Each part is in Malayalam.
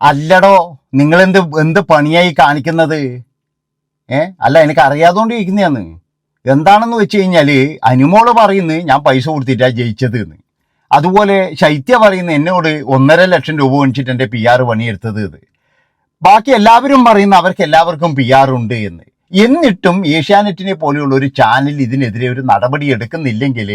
അല്ലടോ നിങ്ങൾ എന്ത് എന്ത് പണിയായി കാണിക്കുന്നത്? ഏ? അല്ല എനിക്ക് അറിയാതുകൊണ്ട് ഇരിക്കുന്നതാണ് എന്താണെന്ന് വെച്ച് കഴിഞ്ഞാൽ അനുമോൾ പറയുന്നത് ഞാൻ പൈസ കൊടുത്തിട്ടാണ് ജയിച്ചത് എന്ന് അതുപോലെ ശൈത്യ പറയുന്നത് എന്നോട് ഒന്നര ലക്ഷം രൂപ മേടിച്ചിട്ട് എന്റെ പി ആർ പണിയെടുത്തത് എന്ന് ബാക്കി എല്ലാവരും പറയുന്ന അവർക്ക് എല്ലാവർക്കും പി ആർ ഉണ്ട് എന്ന്. എന്നിട്ടും ഏഷ്യാനെറ്റിനെ പോലെയുള്ള ഒരു ചാനൽ ഇതിനെതിരെ ഒരു നടപടി എടുക്കുന്നില്ലെങ്കിൽ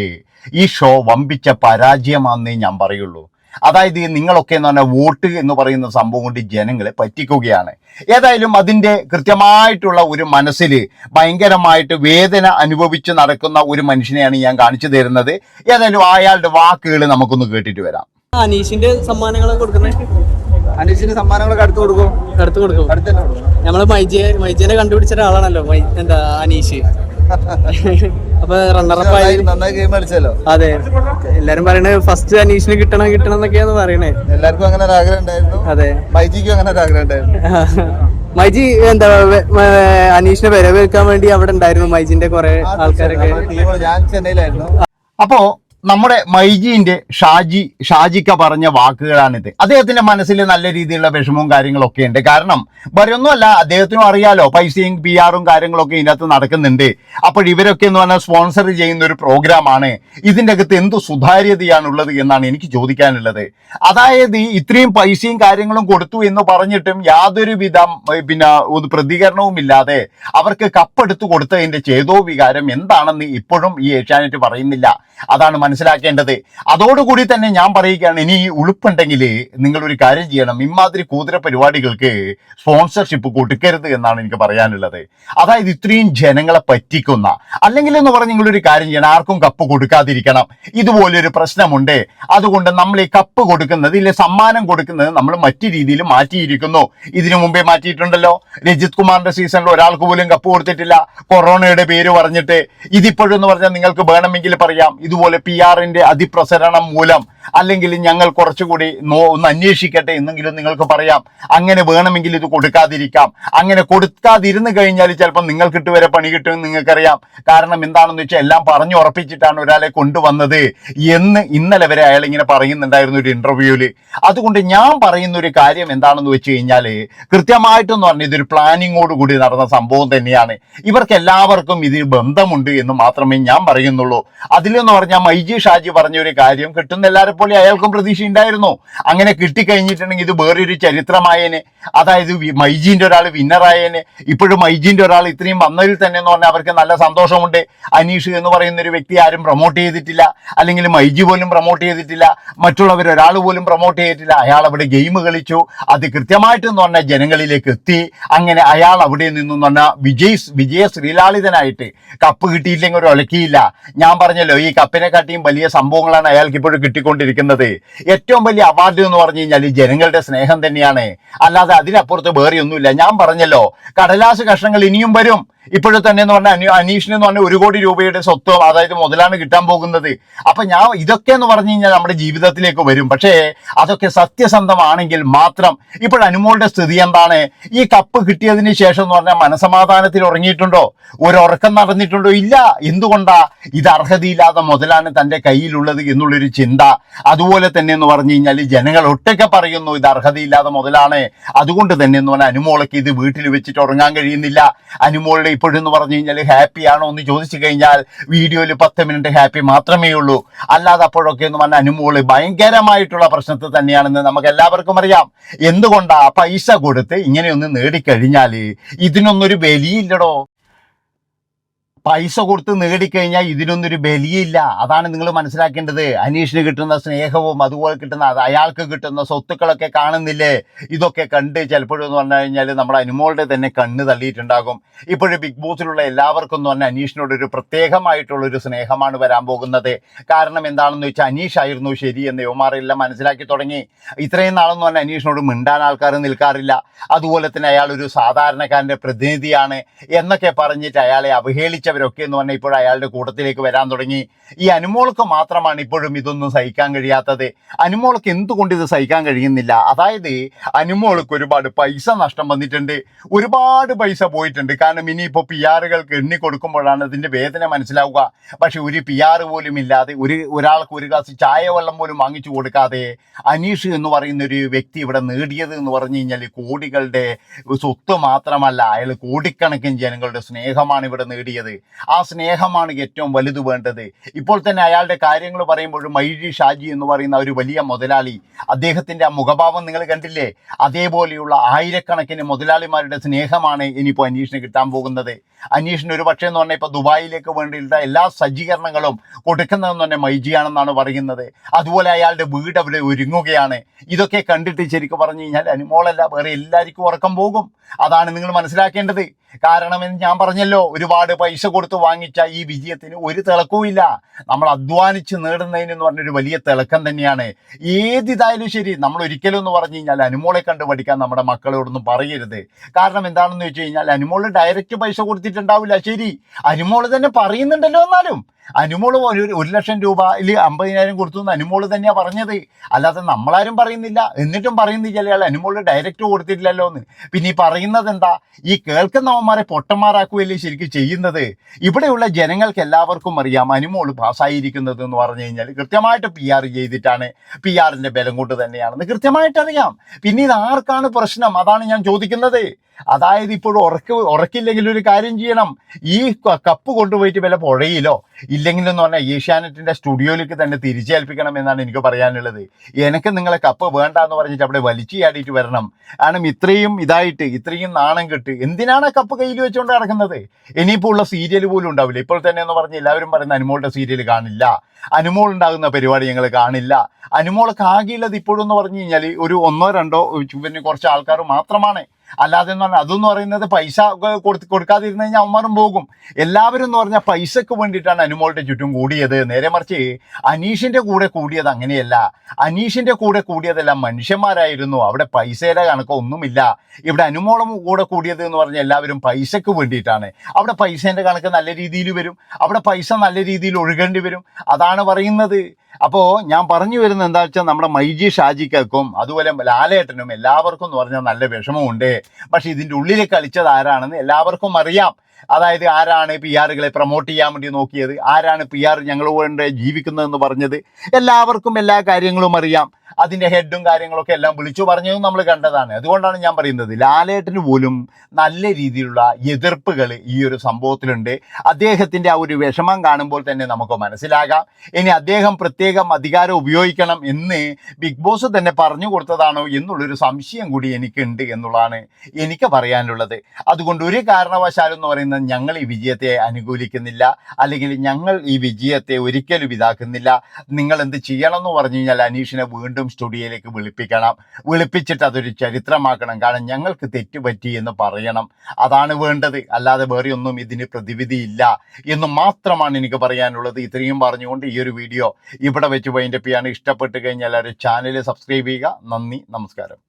ഈ ഷോ വമ്പിച്ച പരാജയമാണെന്നേ ഞാൻ പറയുള്ളൂ. അതായത് ഈ നിങ്ങളൊക്കെ എന്ന് പറഞ്ഞാൽ വോട്ട് എന്ന് പറയുന്ന സംഭവം കൊണ്ട് ജനങ്ങളെ പറ്റിക്കുകയാണ്. ഏതായാലും അതിന്റെ കൃത്യമായിട്ടുള്ള ഒരു മനസ്സിൽ ഭയങ്കരമായിട്ട് വേദന അനുഭവിച്ച് നടക്കുന്ന ഒരു മനുഷ്യനെയാണ് ഞാൻ കാണിച്ചു തരുന്നത്. ഏതായാലും അയാളുടെ വാക്കുകൾ നമുക്കൊന്ന് കേട്ടിട്ട് വരാം. അനീഷിന്റെ സമ്മാനങ്ങളൊക്കെ കൊടുക്കുന്നത് അനീഷിന് സമ്മാനങ്ങളൊക്കെ അടുത്ത് കൊടുക്കും. അടുത്ത് കൊടുക്കും. നമ്മൾ മൈജിയെ മൈജിനെ കണ്ടുപിടിച്ച ഒരാളാണല്ലോ മൈ- എന്താ അനീഷ്. അപ്പൊ റണ്ണറപ്പ് ആയി. നന്നായി- നന്നായി ഗെയിം അതെ. എല്ലാരും പറയണേ ഫസ്റ്റ് അനീഷിന് കിട്ടണം കിട്ടണം എന്നൊക്കെയാണ് പറയണേ. എല്ലാവർക്കും അങ്ങനെ ഒരു ആഗ്രഹം ഉണ്ടായിരുന്നു. അതെ. മൈജിക്കും അങ്ങനെ ഒരു ആഗ്രഹം ഉണ്ടായിരുന്നു. മൈജി എന്താ അനീഷിനെ വരവേൽക്കാൻ വേണ്ടി അവിടെ ഉണ്ടായിരുന്നു മൈജിന്റെ കുറെ ആൾക്കാരൊക്കെ. ഞാൻ ചെന്നൈയിലായിരുന്നു. അപ്പോ നമ്മുടെ മൈജീന്റെ ഷാജി ഷാജിക്ക പറഞ്ഞ വാക്കുകളാണിത്. അദ്ദേഹത്തിന്റെ മനസ്സിൽ നല്ല രീതിയിലുള്ള വിഷമവും കാര്യങ്ങളൊക്കെ ഉണ്ട്. കാരണം വരൊന്നുമല്ല അദ്ദേഹത്തിനും അറിയാലോ പൈസയും പി ആറും കാര്യങ്ങളൊക്കെ ഇതിനകത്ത് നടക്കുന്നുണ്ട്. അപ്പോൾ ഇവരൊക്കെ എന്ന് പറഞ്ഞാൽ സ്പോൺസർ ചെയ്യുന്ന ഒരു പ്രോഗ്രാമാണ്. ഇതിന്റെ അകത്ത് എന്ത് സുതാര്യതയാണുള്ളത് എന്നാണ് എനിക്ക് ചോദിക്കാനുള്ളത്. അതായത് ഇത്രയും പൈസയും കാര്യങ്ങളും കൊടുത്തു എന്ന് പറഞ്ഞിട്ടും യാതൊരു വിധം പിന്നെ ഒരു പ്രതികരണവും ഇല്ലാതെ അവർക്ക് കപ്പെടുത്തു കൊടുത്തതിന്റെ ചേതോ വികാരം എന്താണെന്ന് ഇപ്പോഴും ഈ ഏഷ്യാനെറ്റ് പറയുന്നില്ല. അതാണ് മനസ്സിലാക്കേണ്ടത്. അതോടുകൂടി തന്നെ ഞാൻ പറയുകയാണ് ഇനി ഉളുപ്പുണ്ടെങ്കിൽ നിങ്ങൾ ഒരു കാര്യം ചെയ്യണം. ഇമാതിരി കൂതിര പരിപാടികൾക്ക് സ്പോൺസർഷിപ്പ് കൊടുക്കരുത് എന്നാണ് എനിക്ക് പറയാനുള്ളത്. അതായത് ഇത്രയും ജനങ്ങളെ പറ്റിക്കുന്ന അല്ലെങ്കിൽ എന്ന് പറഞ്ഞ് നിങ്ങളൊരു കാര്യം ചെയ്യണം. ആർക്കും കപ്പ് കൊടുക്കാതിരിക്കണം. ഇതുപോലൊരു പ്രശ്നമുണ്ട്. അതുകൊണ്ട് നമ്മൾ ഈ കപ്പ് കൊടുക്കുന്നത് ഇല്ലെ സമ്മാനം കൊടുക്കുന്നത് നമ്മൾ മറ്റു രീതിയിൽ മാറ്റിയിരിക്കുന്നു. ഇതിനു മുമ്പേ മാറ്റിയിട്ടുണ്ടല്ലോ. രജിത് കുമാറിന്റെ സീസണിൽ ഒരാൾക്ക് പോലും കപ്പ് കൊടുത്തിട്ടില്ല. കൊറോണയുടെ പേര് പറഞ്ഞിട്ട് ഇതിപ്പോഴെന്ന് പറഞ്ഞാൽ നിങ്ങൾക്ക് വേണമെങ്കിൽ പറയാം. ഇതുപോലെ പി ആറിന്റെ അതിപ്രസരണം മൂലം അല്ലെങ്കിൽ ഞങ്ങൾ കുറച്ചുകൂടി നോ ഒന്ന് അന്വേഷിക്കട്ടെ എന്നെങ്കിലും നിങ്ങൾക്ക് പറയാം. അങ്ങനെ വേണമെങ്കിൽ ഇത് കൊടുക്കാതിരിക്കാം. അങ്ങനെ കൊടുക്കാതിരുന്നു കഴിഞ്ഞാൽ ചിലപ്പോൾ നിങ്ങൾക്ക് ഇട്ട് വരെ പണി കിട്ടുമെന്ന് നിങ്ങൾക്കറിയാം. കാരണം എന്താണെന്ന് വെച്ചാൽ എല്ലാം പറഞ്ഞു ഉറപ്പിച്ചിട്ടാണ് ഒരാളെ കൊണ്ടുവന്നത് എന്ന് ഇന്നലെ വരെ അയാൾ ഇങ്ങനെ പറയുന്നുണ്ടായിരുന്നു ഒരു ഇന്റർവ്യൂവിൽ അതുകൊണ്ട് ഞാൻ പറയുന്ന ഒരു കാര്യം എന്താണെന്ന് വെച്ച് കഴിഞ്ഞാൽ കൃത്യമായിട്ടെന്ന് പറഞ്ഞാൽ ഇതൊരു പ്ലാനിങ്ങോട് കൂടി നടന്ന സംഭവം തന്നെയാണ്. ഇവർക്ക് എല്ലാവർക്കും ഇതിന് ബന്ധമുണ്ട് എന്ന് മാത്രമേ ഞാൻ പറയുന്നുള്ളൂ. അതിലെന്ന് പറഞ്ഞാൽ മൈജി ഷാജി പറഞ്ഞ ഒരു കാര്യം കിട്ടുന്ന എല്ലാവരെ പോലെ അയാൾക്കും പ്രതീക്ഷ ഉണ്ടായിരുന്നു അങ്ങനെ കിട്ടിക്കഴിഞ്ഞിട്ടുണ്ടെങ്കിൽ ഇത് വേറൊരു ചരിത്രമായേനെ. അതായത് മൈജീന്റെ ഒരാൾ വിന്നറായേനെ. ഇപ്പോഴും മൈജീന്റെ ഒരാൾ ഇത്രയും വന്നതിൽ തന്നെ എന്ന് പറഞ്ഞാൽ അവർക്ക് നല്ല സന്തോഷമുണ്ട്. അനീഷ് എന്ന് പറയുന്ന ഒരു വ്യക്തി ആരും പ്രൊമോട്ട് ചെയ്തിട്ടില്ല. അല്ലെങ്കിൽ മൈജി പോലും പ്രൊമോട്ട് ചെയ്തിട്ടില്ല. മറ്റുള്ളവർ ഒരാൾ പോലും പ്രൊമോട്ട് ചെയ്തിട്ടില്ല. അയാൾ അവിടെ ഗെയിം കളിച്ചു. അത് കൃത്യമായിട്ട് എന്ന് പറഞ്ഞാൽ ജനങ്ങളിലേക്ക് എത്തി. അങ്ങനെ അയാൾ അവിടെ നിന്നും പറഞ്ഞാൽ വിജയ് വിജയ ശ്രീലാളിതനായിട്ട് കപ്പ് കിട്ടിയില്ലെങ്കിൽ ഒരു ഒലക്കിയില്ല. ഞാൻ പറഞ്ഞല്ലോ ഈ കപ്പിനെ കാട്ടിയും വലിയ സംഭവങ്ങളാണ് അയാൾക്ക് ഇപ്പോഴും കിട്ടിക്കൊണ്ടിരിക്കുന്നത്. ഏറ്റവും വലിയ അവാർഡ് എന്ന് പറഞ്ഞു കഴിഞ്ഞാൽ ജനങ്ങളുടെ സ്നേഹം തന്നെയാണ്. അല്ലാതെ അതിനപ്പുറത്ത് വേറെ ഒന്നുമില്ല ഞാൻ പറഞ്ഞല്ലോ കടലാസ് കഷ്ണങ്ങൾ ഇനിയും വരും. ഇപ്പോഴും തന്നെ എന്ന് പറഞ്ഞാൽ അനു അനീഷിന് എന്ന് പറഞ്ഞാൽ ഒരു കോടി രൂപയുടെ സ്വത്ത് അതായത് മുതലാണ് കിട്ടാൻ പോകുന്നത്. അപ്പൊ ഞാൻ ഇതൊക്കെ എന്ന് പറഞ്ഞു കഴിഞ്ഞാൽ നമ്മുടെ ജീവിതത്തിലേക്ക് വരും. പക്ഷേ അതൊക്കെ സത്യസന്ധമാണെങ്കിൽ മാത്രം ഇപ്പോൾ അനുമോളുടെ സ്ഥിതി എന്താണ്? ഈ കപ്പ് കിട്ടിയതിന് ശേഷം എന്ന് പറഞ്ഞാൽ മനസമാധാനത്തിൽ ഉറങ്ങിയിട്ടുണ്ടോ? ഒരു ഉറക്കം നടന്നിട്ടുണ്ടോ? ഇല്ല. എന്തുകൊണ്ടാ? ഇത് അർഹതയില്ലാത്ത മുതലാണ് തന്റെ കയ്യിലുള്ളത് എന്നുള്ളൊരു ചിന്ത. അതുപോലെ തന്നെ എന്ന് പറഞ്ഞു കഴിഞ്ഞാൽ ജനങ്ങൾ ഒട്ടൊക്കെ പറയുന്നു ഇത് അർഹതയില്ലാത്ത മുതലാണ്. അതുകൊണ്ട് തന്നെ എന്ന് പറഞ്ഞാൽ അനുമോളയ്ക്ക് ഇത് വീട്ടിൽ വെച്ചിട്ട് ഉറങ്ങാൻ കഴിയുന്നില്ല. അനുമോളുടെ ഇപ്പോഴെന്ന് പറഞ്ഞു കഴിഞ്ഞാൽ ഹാപ്പി ആണോ എന്ന് ചോദിച്ചു കഴിഞ്ഞാൽ വീഡിയോയിൽ പത്ത് മിനിറ്റ് ഹാപ്പി മാത്രമേ ഉള്ളൂ. അല്ലാതെ അപ്പോഴൊക്കെ എന്ന് പറഞ്ഞാൽ അനുമോൾ ഭയങ്കരമായിട്ടുള്ള പ്രശ്നത്തിൽ തന്നെയാണെന്ന് നമുക്ക് എല്ലാവർക്കും അറിയാം. എന്തുകൊണ്ടാ പൈസ കൊടുത്ത് ഇങ്ങനെയൊന്ന് നേടിക്കഴിഞ്ഞാൽ ഇതിനൊന്നൊരു വിലയില്ലടോ പൈസ കൊടുത്ത് നേടിക്കഴിഞ്ഞാൽ ഇതിനൊന്നൊരു ബലിയില്ല. അതാണ് നിങ്ങൾ മനസ്സിലാക്കേണ്ടത്. അനീഷിന് കിട്ടുന്ന സ്നേഹവും അതുപോലെ കിട്ടുന്ന അയാൾക്ക് കിട്ടുന്ന സ്വത്തുക്കളൊക്കെ കാണുന്നില്ലേ? ഇതൊക്കെ കണ്ട് ചിലപ്പോഴും എന്ന് പറഞ്ഞു കഴിഞ്ഞാൽ നമ്മുടെ അനുമോളുടെ തന്നെ കണ്ണ് തള്ളിയിട്ടുണ്ടാകും. ഇപ്പോഴും ബിഗ് ബോസിലുള്ള എല്ലാവർക്കും എന്ന് പറഞ്ഞാൽ അനീഷിനോട് ഒരു പ്രത്യേകമായിട്ടുള്ള ഒരു സ്നേഹമാണ് വരാൻ പോകുന്നത്. കാരണം എന്താണെന്ന് വെച്ചാൽ അനീഷ് ആയിരുന്നു ശരി എന്ന് യുവമാരെല്ലാം മനസ്സിലാക്കി തുടങ്ങി. ഇത്രയും നാളെന്ന് പറഞ്ഞാൽ അനീഷിനോട് മിണ്ടാൻ ആൾക്കാർ നിൽക്കാറില്ല. അതുപോലെ തന്നെ അയാൾ ഒരു സാധാരണക്കാരന്റെ പ്രതിനിധിയാണ് എന്നൊക്കെ പറഞ്ഞിട്ട് അയാളെ അവഹേളിച്ച തുടങ്ങിയവരൊക്കെ എന്ന് പറഞ്ഞാൽ ഇപ്പോൾ അയാളുടെ കൂട്ടത്തിലേക്ക് വരാൻ തുടങ്ങി. ഈ അനുമോൾക്ക് മാത്രമാണ് ഇപ്പോഴും ഇതൊന്നും സഹിക്കാൻ കഴിയാത്തത്. അനുമോൾക്ക് എന്തുകൊണ്ട് ഇത് സഹിക്കാൻ കഴിയുന്നില്ല? അതായത് അനുമോൾക്ക് ഒരുപാട് പൈസ നഷ്ടം വന്നിട്ടുണ്ട്. ഒരുപാട് പൈസ പോയിട്ടുണ്ട്. കാരണം ഇനിയിപ്പോൾ പി ആറുകൾക്ക് എണ്ണി കൊടുക്കുമ്പോഴാണ് ഇതിന്റെ വേദന മനസ്സിലാവുക. പക്ഷെ ഒരു പി ആറ് പോലും ഇല്ലാതെ ഒരു ഒരാൾക്ക് ഒരു ഗ്ലാസ് ചായ വെള്ളം പോലും വാങ്ങിച്ചു കൊടുക്കാതെ അനീഷ് എന്ന് പറയുന്ന ഒരു വ്യക്തി ഇവിടെ നേടിയത് എന്ന് പറഞ്ഞു കഴിഞ്ഞാൽ കോടികളുടെ സ്വത്ത് മാത്രമല്ല. അയാൾ കോടിക്കണക്കിന് ജനങ്ങളുടെ സ്നേഹമാണ് ഇവിടെ നേടിയത്. ആ സ്നേഹമാണ് ഏറ്റവും വലുത് വേണ്ടത്. ഇപ്പോൾ തന്നെ അയാളുടെ കാര്യങ്ങൾ പറയുമ്പോഴും മൈഴി ഷാജി എന്ന് പറയുന്ന ഒരു വലിയ മുതലാളി അദ്ദേഹത്തിന്റെ ആ മുഖഭാവം നിങ്ങൾ കണ്ടില്ലേ? അതേപോലെയുള്ള ആയിരക്കണക്കിന് മുതലാളിമാരുടെ സ്നേഹമാണ് ഇനിയിപ്പോൾ അന്വേഷണം കിട്ടാൻ പോകുന്നത്. അനീഷിന് ഒരു പക്ഷേ എന്ന് പറഞ്ഞാൽ ഇപ്പോൾ ദുബായിലേക്ക് വേണ്ടിയിട്ടുള്ള എല്ലാ സജ്ജീകരണങ്ങളും കൊടുക്കുന്നതെന്ന് തന്നെ മൈജിയാണെന്നാണ് പറയുന്നത്. അതുപോലെ അയാളുടെ വീട് അവിടെ ഒരുങ്ങുകയാണ്. ഇതൊക്കെ കണ്ടിട്ട് ശരിക്കും പറഞ്ഞു കഴിഞ്ഞാൽ അനുമോളല്ല വേറെ എല്ലാവർക്കും ഉറക്കം പോകും. അതാണ് നിങ്ങൾ മനസ്സിലാക്കേണ്ടത്. കാരണം എന്ന് ഞാൻ പറഞ്ഞല്ലോ ഒരുപാട് പൈസ കൊടുത്ത് വാങ്ങിച്ച ഈ വിജയത്തിന് ഒരു തിളക്കവുമില്ല നമ്മൾ അധ്വാനിച്ച് നേടുന്നതിന് എന്ന് പറഞ്ഞൊരു വലിയ തിളക്കം തന്നെയാണ്. ഏതിതായാലും ശരി നമ്മൾ ഒരിക്കലും എന്ന് പറഞ്ഞു കഴിഞ്ഞാൽ അനുമോളെ കണ്ട് പഠിക്കാൻ നമ്മുടെ മക്കളോടൊന്നും പറയരുത്. കാരണം എന്താണെന്ന് വെച്ച് കഴിഞ്ഞാൽ അനുമോൾ ഡയറക്റ്റ് പൈസ കൊടുത്തിട്ടുണ്ടാവില്ല ശരി. അനുമോൾ തന്നെ പറയുന്നുണ്ടല്ലോ എന്നാലും. അനുമോൾ ഒരു ഒരു ലക്ഷം രൂപ ഇല്ല അമ്പതിനായിരം കൊടുത്തു എന്ന് അനുമോൾ തന്നെയാണ് പറഞ്ഞത്. അല്ലാതെ നമ്മളാരും പറയുന്നില്ല. എന്നിട്ടും പറയുന്നില്ല അയാൾ അനുമോൾ ഡയറക്റ്റ് കൊടുത്തിട്ടില്ലല്ലോ എന്ന്. പിന്നെ ഈ പറയുന്നത് എന്താ? ഈ കേൾക്കുന്നവന്മാരെ പൊട്ടന്മാരാക്കുകയല്ലേ ശരിക്കും ചെയ്യുന്നത്? ഇവിടെയുള്ള ജനങ്ങൾക്ക് എല്ലാവർക്കും അറിയാം അനുമോൾ പാസ്സായിരിക്കുന്നത് എന്ന് പറഞ്ഞു കഴിഞ്ഞാൽ കൃത്യമായിട്ട് പി ആർ ചെയ്തിട്ടാണ്. പി ആറിന്റെ ബലം കൊണ്ട് തന്നെയാണെന്ന് കൃത്യമായിട്ട് അറിയാം. പിന്നെ ഇത് ആർക്കാണ് പ്രശ്നം? അതാണ് ഞാൻ ചോദിക്കുന്നത്. അതായത് ഇപ്പോൾ ഉറക്ക ഉറക്കില്ലെങ്കിൽ ഒരു കാര്യം ചെയ്യണം. ഈ കപ്പ് കൊണ്ടുപോയിട്ട് വല്ല പുഴയിലോ ഇല്ലെങ്കിൽ എന്ന് പറഞ്ഞാൽ ഏഷ്യാനെറ്റിന്റെ സ്റ്റുഡിയോയിലേക്ക് തന്നെ തിരിച്ചേൽപ്പിക്കണം എന്നാണ് എനിക്ക് പറയാനുള്ളത്. എനിക്ക് നിങ്ങളെ കപ്പ് വേണ്ട എന്ന് പറഞ്ഞിട്ട് അവിടെ വലിച്ചു ചാടിയിട്ട് വരണം. കാരണം ഇത്രയും ഇതായിട്ട് ഇത്രയും നാണം കെട്ട് എന്തിനാണ് കപ്പ് കയ്യിൽ വെച്ചുകൊണ്ട് നടക്കുന്നത്? ഇനിയിപ്പോൾ ഉള്ള സീരിയൽ പോലും ഉണ്ടാവില്ല. ഇപ്പോൾ തന്നെ എന്ന് പറഞ്ഞ് എല്ലാവരും പറയുന്ന അനുമോളുടെ സീരിയൽ കാണില്ല. അനുമോൾ ഉണ്ടാകുന്ന പരിപാടി ഞങ്ങൾ കാണില്ല. അനുമോൾക്ക് ആകെയുള്ളത് ഇപ്പോഴും എന്ന് പറഞ്ഞു കഴിഞ്ഞാൽ ഒരു ഒന്നോ രണ്ടോ പിന്നെ കുറച്ച് ആൾക്കാർ മാത്രമാണ്. അല്ലാതെ എന്ന് പറഞ്ഞാൽ അതെന്ന് പറയുന്നത് പൈസ കൊടുത്ത് കൊടുക്കാതിരുന്ന് കഴിഞ്ഞാൽ അവന്മാരും പോകും. എല്ലാവരും എന്ന് പറഞ്ഞാൽ പൈസക്ക് വേണ്ടിയിട്ടാണ് അനുമോളുടെ ചുറ്റും കൂടിയത്. നേരെ മറിച്ച് അനീഷിന്റെ കൂടെ കൂടിയത് അങ്ങനെയല്ല. അനീഷിന്റെ കൂടെ കൂടിയതെല്ലാം മനുഷ്യന്മാരായിരുന്നു. അവിടെ പൈസയുടെ കണക്കൊന്നുമില്ല. ഇവിടെ അനുമോളം കൂടെ കൂടിയത് എന്ന് പറഞ്ഞാൽ എല്ലാവരും പൈസക്ക് വേണ്ടിയിട്ടാണ്. അവിടെ പൈസേന്റെ കണക്ക് നല്ല രീതിയിൽ വരും. അവിടെ പൈസ നല്ല രീതിയിൽ ഒഴുകേണ്ടി വരും. അതാണ് പറയുന്നത്. അപ്പോൾ ഞാൻ പറഞ്ഞു വരുന്നത് എന്താ വെച്ചാൽ നമ്മുടെ മൈജി ഷാജിക്കും അതുപോലെ ലാലേട്ടനും എല്ലാവർക്കും എന്ന് പറഞ്ഞാൽ നല്ല വിഷമമുണ്ട്. പക്ഷെ ഇതിന്റെ ഉള്ളിൽ കളിച്ചത് ആരാണെന്ന് എല്ലാവർക്കും അറിയാം. അതായത് ആരാണ് പി ആറുകളെ പ്രൊമോട്ട് ചെയ്യാൻ വേണ്ടി നോക്കിയത്? ആരാണ് പി ആർ ഞങ്ങൾ കൊണ്ട് ജീവിക്കുന്നതെന്ന് പറഞ്ഞത്? എല്ലാവർക്കും എല്ലാ കാര്യങ്ങളും അറിയാം. അതിന്റെ ഹെഡും കാര്യങ്ങളൊക്കെ എല്ലാം വിളിച്ചു പറഞ്ഞതും നമ്മൾ കണ്ടതാണ്. അതുകൊണ്ടാണ് ഞാൻ പറയുന്നത് ലാലേട്ടന് പോലും നല്ല രീതിയിലുള്ള എതിർപ്പുകൾ ഈ ഒരു സംഭവത്തിലുണ്ട്. അദ്ദേഹത്തിന്റെ ആ ഒരു വിഷമം കാണുമ്പോൾ തന്നെ നമുക്ക് മനസ്സിലാകാം. ഇനി അദ്ദേഹം പ്രത്യേകം അധികാരം ഉപയോഗിക്കണം എന്ന് ബിഗ് ബോസ് തന്നെ പറഞ്ഞു കൊടുത്തതാണോ എന്നുള്ളൊരു സംശയം കൂടി എനിക്കുണ്ട് എന്നുള്ളതാണ് എനിക്ക് പറയാനുള്ളത്. അതുകൊണ്ട് ഒരു കാരണവശാലും എന്ന് പറയുന്നത് ഞങ്ങൾ ഈ വിജയത്തെ അനുകൂലിക്കുന്നില്ല അല്ലെങ്കിൽ ഞങ്ങൾ ഈ വിജയത്തെ ഒരിക്കലും ഇതാക്കുന്നില്ല. നിങ്ങൾ എന്ത് ചെയ്യണം എന്ന് പറഞ്ഞു കഴിഞ്ഞാൽ അനീഷിനെ വീണ്ടും സ്റ്റുഡിയോയിലേക്ക് വിളിപ്പിക്കണം. വിളിപ്പിച്ചിട്ട് അതൊരു ചരിത്രമാക്കണം. കാരണം ഞങ്ങൾക്ക് തെറ്റുപറ്റി എന്ന് പറയണം. അതാണ് വേണ്ടത്. അല്ലാതെ വേറെ ഒന്നും ഇതിന് പ്രതിവിധിയില്ല എന്ന് മാത്രമാണ് എനിക്ക് പറയാനുള്ളത്. ഇത്രയും പറഞ്ഞുകൊണ്ട് ഈ ഒരു വീഡിയോ ഇവിടെ വെച്ച് വൈൻഡപ്പ് ചെയ്യാണ്. ഇഷ്ടപ്പെട്ട് കഴിഞ്ഞാൽ ചാനൽ സബ്സ്ക്രൈബ് ചെയ്യുക. നന്ദി. നമസ്കാരം.